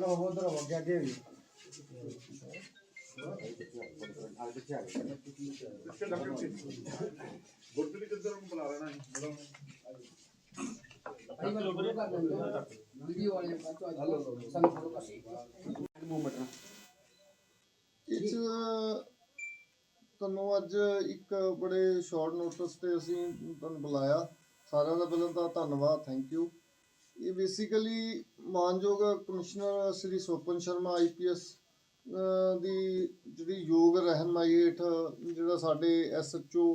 ਚਲੋ ਉਧਰ ਹੋ ਗਿਆ ਅੱਗੇ ਵੀ। ਗੁਰਦੁਆਰੇ ਤੁਹਾਨੂੰ ਅੱਜ ਇੱਕ ਬੜੇ ਸ਼ਾਰਟ ਨੋਟਿਸ ਤੇ ਅਸੀਂ ਤੁਹਾਨੂੰ ਬੁਲਾਇਆ। ਸਾਰਿਆਂ ਦਾ ਪਹਿਲਾਂ ਤਾਂ ਧੰਨਵਾਦ ਥੈਂਕ ਯੂ ਇਹ ਬੇਸਿਕਲੀ ਮਾਨਯੋਗ ਕਮਿਸ਼ਨਰ ਸ੍ਰੀ ਸੋਪਨ ਸ਼ਰਮਾ ਆਈਪੀਐਸ ਦੀ ਜਿਹੜੀ ਯੋਗ ਰਹਿਨਮਾਈ ਹੇਠ ਜਿਹੜਾ ਸਾਡੇ ਐਸਐਚਓ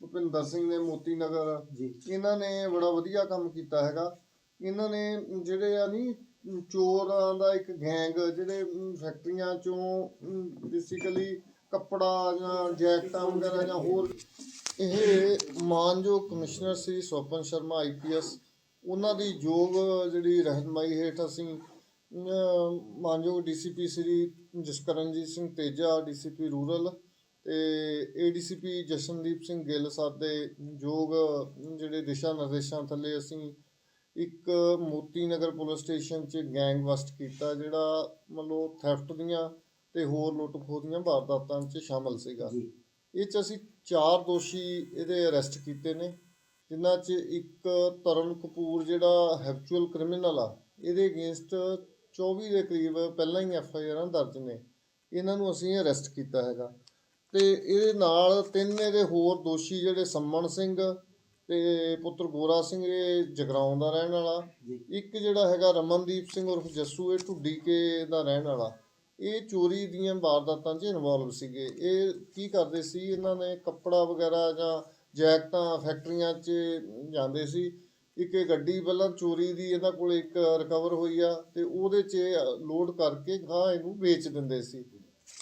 ਭੁਪਿੰਦਰ ਸਿੰਘ ਨੇ ਮੋਤੀ ਨਗਰ ਜੀ। ਇਹਨਾਂ ਨੇ ਬੜਾ ਵਧੀਆ ਕੰਮ ਕੀਤਾ ਹੈਗਾ। ਇਹਨਾਂ ਨੇ ਜਿਹੜੇ ਆ ਨਹੀਂ ਚੋਰਾਂ ਦਾ ਇੱਕ ਗੈਂਗ ਜਿਹੜੇ ਫੈਕਟਰੀਆਂ ਚੋਂ ਬੇਸਿਕਲੀ ਕੱਪੜਾ ਜਾਂ ਜੈਕਟਾਂ ਵਗੈਰਾ ਜਾਂ ਹੋਰ ਇਹ ਮਾਨਯੋਗ ਕਮਿਸ਼ਨਰ ਸ੍ਰੀ ਸੋਪਨ ਸ਼ਰਮਾ ਆਈਪੀਐਸ ਉਹਨਾਂ ਦੀ ਯੋਗ ਜਿਹੜੀ ਰਹਿਨਮਾਈ ਹੇਠ ਅਸੀਂ ਮਾਨਯੋਗ DCP Shri Jaskaranjit Singh Teja DCP rural ਤੇ ਏਡੀਸੀਪੀ ਜਸ਼ਨਦੀਪ ਸਿੰਘ ਗਿੱਲ ਸਾਹਿਬ ਦੇ ਯੋਗ ਜਿਹੜੇ ਦਿਸ਼ਾ ਨਿਰਦੇਸ਼ਾਂ ਥੱਲੇ ਅਸੀਂ ਇੱਕ ਮੋਤੀ ਨਗਰ ਪੁਲਿਸ ਸਟੇਸ਼ਨ 'ਚ ਗੈਂਗ ਬਸਟ ਕੀਤਾ ਜਿਹੜਾ ਮਤਲਬ ਥੈਫਟ ਦੀਆਂ ਤੇ ਹੋਰ ਲੁੱਟ ਖੋਹ ਦੀਆਂ ਵਾਰਦਾਤਾਂ 'ਚ ਸ਼ਾਮਲ ਸੀਗਾ। ਇਹ 'ਚ ਅਸੀਂ ਚਾਰ ਦੋਸ਼ੀ ਇਹਦੇ ਅਰੈਸਟ ਕੀਤੇ ਨੇ। ਜਿਨ੍ਹਾਂ 'ਚ ਇੱਕ ਤਰਨ ਕਪੂਰ ਜਿਹੜਾ ਹੈਬਚੁਅਲ ਕ੍ਰਿਮੀਨਲ ਆ ਇਹਦੇ ਅਗੇਂਸਟ 24 ਦੇ ਕਰੀਬ ਪਹਿਲਾਂ ਹੀ ਐਫ ਆਈ ਆਰਾਂ ਦਰਜ ਨੇ। ਇਹਨਾਂ ਨੂੰ ਅਸੀਂ ਅਰੈਸਟ ਕੀਤਾ ਹੈਗਾ। ਤੇ ਇਹਦੇ ਨਾਲ ਤਿੰਨ ਇਹਦੇ ਹੋਰ ਦੋਸ਼ੀ ਜਿਹੜੇ ਸੰਮਣ ਸਿੰਘ ਤੇ ਪੁੱਤਰ ਗੋਰਾ ਸਿੰਘ ਇਹ ਜਗਰਾਉਂ ਦਾ ਰਹਿਣ ਵਾਲਾ। ਇੱਕ ਜਿਹੜਾ ਹੈਗਾ ਰਮਨਦੀਪ ਸਿੰਘ ਉਰਫ ਜੱਸੂ ਇਹ ਢੁੱਡੀ ਕੇ ਦਾ ਰਹਿਣ ਵਾਲਾ। ਇਹ ਚੋਰੀ ਦੀਆਂ ਵਾਰਦਾਤਾਂ 'ਚ ਇਨਵੋਲਵ ਸੀਗੇ। ਇਹ ਕੀ ਕਰਦੇ ਸੀ ਇਹਨਾਂ ਨੇ ਕੱਪੜਾ ਵਗੈਰਾ ਜਾਂ ਜੈਕਟਾਂ ਫੈਕਟਰੀਆਂ 'ਚ ਜਾਂਦੇ ਸੀ। ਇੱਕ ਇਹ ਗੱਡੀ ਪਹਿਲਾਂ ਚੋਰੀ ਦੀ ਇਹਨਾਂ ਕੋਲ ਇੱਕ ਰਿਕਵਰ ਹੋਈ ਆ ਤੇ ਉਹਦੇ 'ਚ ਲੋਡ ਕਰਕੇ ਗਾਂ ਇਹਨੂੰ ਵੇਚ ਦਿੰਦੇ ਸੀ।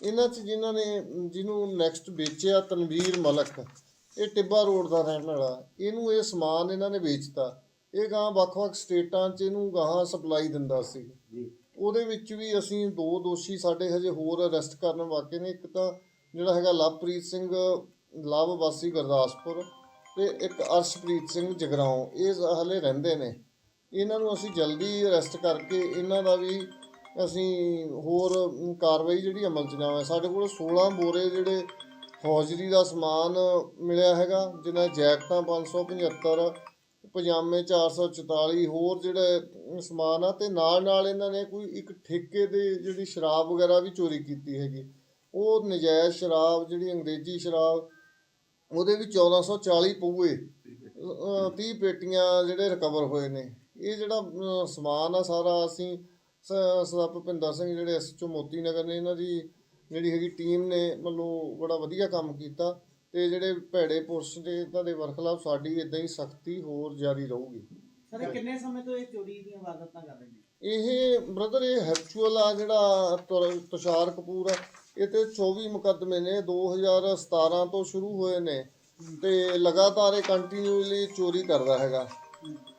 ਇਹਨਾਂ 'ਚ ਜਿਨ੍ਹਾਂ ਨੇ ਜਿਹਨੂੰ ਨੈਕਸਟ ਵੇਚਿਆ ਤਨਵੀਰ ਮਲਕ ਇਹ ਟਿੱਬਾ ਰੋਡ ਦਾ ਰਹਿਣ ਵਾਲਾ। ਇਹਨੂੰ ਇਹ ਸਮਾਨ ਇਹਨਾਂ ਨੇ ਵੇਚਤਾ। ਇਹ ਗਾਂ ਵੱਖ-ਵੱਖ ਸਟੇਟਾਂ 'ਚ ਇਹਨੂੰ ਗਾਹਾਂ ਸਪਲਾਈ ਦਿੰਦਾ ਸੀ। ਉਹਦੇ ਵਿੱਚ ਵੀ ਅਸੀਂ ਦੋ ਦੋਸ਼ੀ ਸਾਡੇ ਹਜੇ ਹੋਰ ਅਰੈਸਟ ਕਰਨ ਵਾਕੇ ਨੇ। ਇੱਕ ਤਾਂ ਜਿਹੜਾ ਹੈਗਾ ਲਵਪ੍ਰੀਤ ਸਿੰਘ ਲਾਭ ਵਾਸੀ ਗੁਰਦਾਸਪੁਰ ਤੇ ਇੱਕ ਅਰਸ਼ਪ੍ਰੀਤ ਸਿੰਘ ਜਗਰਾਉਂ, ਇਹ ਹਲੇ ਰਹਿੰਦੇ ਨੇ। ਇਹਨਾਂ ਨੂੰ ਅਸੀਂ ਜਲਦੀ ਅਰੈਸਟ ਕਰਕੇ ਇਹਨਾਂ ਦਾ ਵੀ ਅਸੀਂ ਹੋਰ ਕਾਰਵਾਈ ਜਿਹੜੀ ਅਮਲ ਚ ਲਿਆਵਾਂ ਸਾਡੇ ਕੋਲ 16 ਬੋਰੇ ਜਿਹੜੇ ਹੌਜਰੀ ਦਾ ਸਮਾਨ ਮਿਲਿਆ ਹੈਗਾ ਜਿਨ੍ਹਾਂ ਜੈਕਟਾਂ 575 ਪਜਾਮੇ 444 ਹੋਰ ਜਿਹੜੇ ਸਮਾਨ ਆ, ਤੇ ਨਾਲ ਨਾਲ ਇਹਨਾਂ ਨੇ ਕੋਈ ਇੱਕ ਠੇਕੇ ਦੇ ਜਿਹੜੀ ਸ਼ਰਾਬ ਵਗੈਰਾ ਵੀ ਚੋਰੀ ਕੀਤੀ ਹੈਗੀ। ਉਹ ਨਜਾਇਜ਼ ਸ਼ਰਾਬ, ਜਿਹੜੀ ਅੰਗਰੇਜ਼ੀ ਸ਼ਰਾਬ ਉਹਦੇ ਵੀ 1440 ਪਊਏ। 30 ਪੇਟੀਆਂ ਜਿਹੜੇ ਰਿਕਵਰ ਹੋਏ ਨੇ। ਇਹ ਜਿਹੜਾ ਸਮਾਨ ਆ ਸਾਰਾ ਅਸੀਂ ਸ- ਸਰਦਾਰ ਭੁਪਿੰਦਰ ਸਿੰਘ ਜਿਹੜੇ ਐਸਐਚਓ ਮੋਤੀ ਨਗਰ ਨੇ ਇਹਨਾਂ ਦੀ ਜਿਹੜੀ ਹੈਗੀ ਟੀਮ ਨੇ ਮਤਲਬ ਬੜਾ ਵਧੀਆ ਕੰਮ ਕੀਤਾ ਤੇ ਜਿਹੜੇ ਭੈੜੇ ਪੁਰਸ਼ ਦੇ ਇਹਨਾਂ ਦੇ ਵਰਖਲਾਫ ਸਾਡੀ ਇਦਾਂ ਹੀ ਸਖਤੀ ਹੋਰ ਜਾਰੀ ਰਹੂਗੀ। ਸਰ ਇਹ ਕਿੰਨੇ ਸਮੇਂ ਤੋਂ ਇਹ ਚੋਰੀ ਦੀਆਂ ਵਾਰਦਾਤਾਂ ਕਰ ਰਹੇ ਨੇ? ਇਹ ਬ੍ਰਦਰ ਇਹ ਹੈਪਚੁਅਲ ਆ ਜਿਹੜਾ ਤੁਸ਼ਾਰ ਕਪੂਰ ਆ। ਇਹ ਤੇ 24 ਮੁਕੱਦਮੇ ਨੇ 2017 ਤੋਂ ਸ਼ੁਰੂ ਹੋਏ ਨੇ ਤੇ ਲਗਾਤਾਰ ਇਹ ਕੰਟੀਨਿਊਲੀ ਚੋਰੀ ਕਰਦਾ ਹੈਗਾ।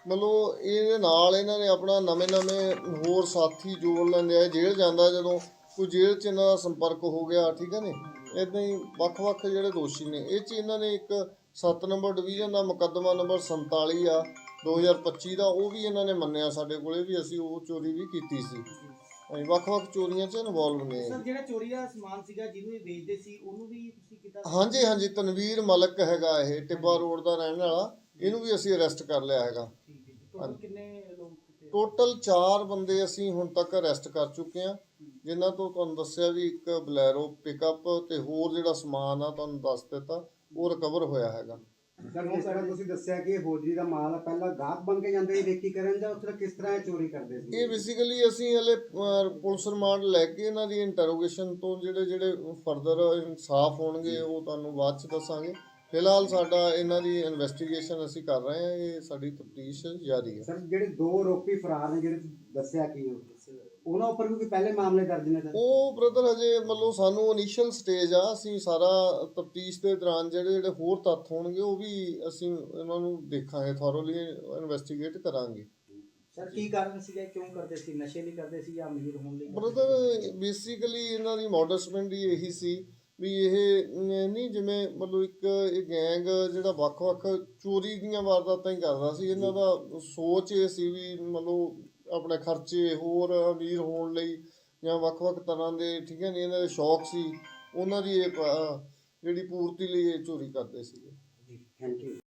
ਮਤਲਬ ਇਹਦੇ ਨਾਲ ਇਹਨਾਂ ਨੇ ਆਪਣਾ ਨਵੇਂ-ਨਵੇਂ ਹੋਰ ਸਾਥੀ ਜੋੜ ਲੈਂਦੇ ਆ ਜੇਲ੍ਹ ਜਾਂਦਾ ਜਦੋਂ ਕੋਈ ਜੇਲ੍ਹ 'ਚ ਇਹਨਾਂ ਦਾ ਸੰਪਰਕ ਹੋ ਗਿਆ, ਠੀਕ ਹੈ ਨੇ? ਇਦਾਂ ਹੀ ਵੱਖ-ਵੱਖ ਜਿਹੜੇ ਦੋਸ਼ੀ ਨੇ, ਇਹ 'ਚ ਇਹਨਾਂ ਨੇ ਇੱਕ 7 ਨੰਬਰ ਡਿਵੀਜ਼ਨ ਦਾ ਮੁਕੱਦਮਾ ਨੰਬਰ 47 ਆ 2025 ਦਾ, ਉਹ ਵੀ ਇਹਨਾਂ ਨੇ ਮੰਨਿਆ ਸਾਡੇ ਕੋਲੇ ਵੀ ਅਸੀਂ ਉਹ ਚੋਰੀ ਵੀ ਕੀਤੀ ਸੀ। ਅਸੀਂ ਵੱਖ-ਵੱਖ ਚੋਰੀਆਂ 'ਚ ਇਨਵੋਲਵ ਨੇ ਸਰ ਜਿਹੜਾ ਚੋਰੀ ਦਾ ਸਮਾਨ ਸੀਗਾ ਜਿਹਨੂੰ ਇਹ ਵੇਚਦੇ ਸੀ ਉਹਨੂੰ ਵੀ ਤੁਸੀਂ ਕੀਤਾ ਹਾਂਜੀ ਹਾਂਜੀ ਤਨਵੀਰ ਮਲਕ ਹੈਗਾ ਇਹ ਟਿੱਬਾ ਰੋਡ ਦਾ ਰਹਿਣ ਵਾਲਾ। ਇਹਨੂੰ ਵੀ ਅਸੀਂ ਅਰੈਸਟ ਕਰ ਲਿਆ ਹੈਗਾ। ਠੀਕ ਹੈ ਜੀ ਟੋਟਲ ਕਿੰਨੇ ਲੋਕ ਕੀਤੇ ਟੋਟਲ 4 ਬੰਦੇ ਅਸੀਂ ਹੁਣ ਤੱਕ ਅਰੈਸਟ ਕਰ ਚੁੱਕੇ ਹਾਂ। ਜਿਨ੍ਹਾਂ ਤੋਂ ਤੁਹਾਨੂੰ ਦੱਸਿਆ ਵੀ ਇੱਕ ਬਲੈਰੋ ਪਿਕਅਪ ਤੇ ਹੋਰ ਜਿਹੜਾ ਸਮਾਨ ਆ ਤੁਹਾਨੂੰ ਦੱਸ ਦਿੱਤਾ ਉਹ ਰਿਕਵਰ ਹੋਇਆ ਹੈਗਾ। ਸਰ ਜਿਸ ਤਰ੍ਹਾਂ ਤੁਸੀਂ ਦੱਸਿਆ ਕਿ ਇਹ ਹੋਜਰੀ ਦਾ ਮਾਲ ਆ, ਪਹਿਲਾਂ ਗਾਹਕ ਬਣ ਕੇ ਜਾਂਦੇ ਸੀ ਰੇਕੀ ਕਰਨ ਜਾਂ ਉਸ ਤਰ੍ਹਾਂ ਕਿਸ ਤਰ੍ਹਾਂ ਇਹ ਚੋਰੀ ਕਰਦੇ ਸੀ? ਇਹ ਬੇਸਿਕਲੀ ਅਸੀਂ ਹਲੇ ਅਹ, ਪੁਲਿਸ ਰਿਮਾਂਡ ਲੈ ਕੇ ਇਹਨਾਂ ਦੀ ਇੰਟਰੋਗੇਸ਼ਨ ਤੋਂ ਜਿਹੜੇ ਜਿਹੜੇ ਫਰਦਰ ਇਨਸਾਫ ਹੋਣਗੇ ਉਹ ਤੁਹਾਨੂੰ ਬਾਅਦ ਚ ਦੱਸਾਂਗੇ। ਫਿਲਹਾਲ ਸਾਡਾ ਇਹਨਾਂ ਦੀ ਇਨਵੈਸਟੀਗੇਸ਼ਨ ਅਸੀਂ ਕਰ ਰਹੇ ਹਾਂ ਇਹ ਸਾਡੀ ਤਫਤੀਸ਼ ਜਾਰੀ ਹੈ। ਸਰ ਜਿਹੜੇ ਦੋ ਰੋਪੀ ਫਰਾਰ ਨੇ ਜਿਹੜੇ ਤੁਸੀਂ ਦੱਸਿਆ ਕਿ ਉਹ ਉਹਨਾਂ ਉੱਪਰ ਵੀ ਕੋਈ ਪਹਿਲੇ ਮਾਮਲੇ ਦਰਜ ਨੇ ਸਰ। ਉਹ ਬ੍ਰਦਰ ਹਜੇ ਮਤਲਬ ਸਾਨੂੰ ਇਨੀਸ਼ੀਅਲ ਸਟੇਜ ਆ ਅਸੀਂ ਸਾਰਾ ਤਫਤੀਸ਼ ਦੇ ਦੌਰਾਨ ਜਿਹੜੇ ਜਿਹੜੇ ਹੋਰ ਤੱਥ ਹੋਣਗੇ ਉਹ ਵੀ ਅਸੀਂ ਇਹਨਾਂ ਨੂੰ ਦੇਖਾਂਗੇ ਥੋਰੋਲੀ ਇਨਵੈਸਟੀਗੇਟ ਕਰਾਂਗੇ। ਸਰ ਕੀ ਕਾਰਨ ਸੀਗਾ ਕਿਉਂ ਕਰਦੇ ਸੀ? ਨਸ਼ੇ ਲਈ ਕਰਦੇ ਸੀ ਜਾਂ ਅਮੀਰ ਹੋਣ ਲਈ ਬ੍ਰਦਰ ਬੇਸਿਕਲੀ ਇਹਨਾਂ ਦੀ ਮੋਡਸਮੈਂਟ ਹੀ ਇਹੀ ਸੀ ਵੀ ਇਹ ਨਹੀਂ ਜਿਵੇਂ ਮਤਲਬ ਇੱਕ ਇਹ ਗੈਂਗ ਜਿਹੜਾ ਵੱਖ-ਵੱਖ ਚੋਰੀ ਦੀਆਂ ਵਾਰਦਾਤਾਂ ਹੀ ਕਰਦਾ ਸੀ ਇਹਨਾਂ ਦਾ ਸੋਚ ਇਹ ਸੀ ਵੀ ਮਤਲਬ ਆਪਣੇ ਖਰਚੇ ਹੋਰ ਅਮੀਰ ਹੋਣ ਲਈ ਜਾਂ ਵੱਖ-ਵੱਖ ਤਰ੍ਹਾਂ ਦੇ, ਠੀਕ ਹੈ ਨਹੀਂ ਇਹਨਾਂ ਦੇ ਸ਼ੌਕ ਸੀ, ਉਹਨਾਂ ਦੀ ਇਹ ਜਿਹੜੀ ਪੂਰਤੀ ਲਈ ਇਹ ਚੋਰੀ ਕਰਦੇ ਸੀਗੇ। ਜੀ ਥੈਂਕ ਯੂ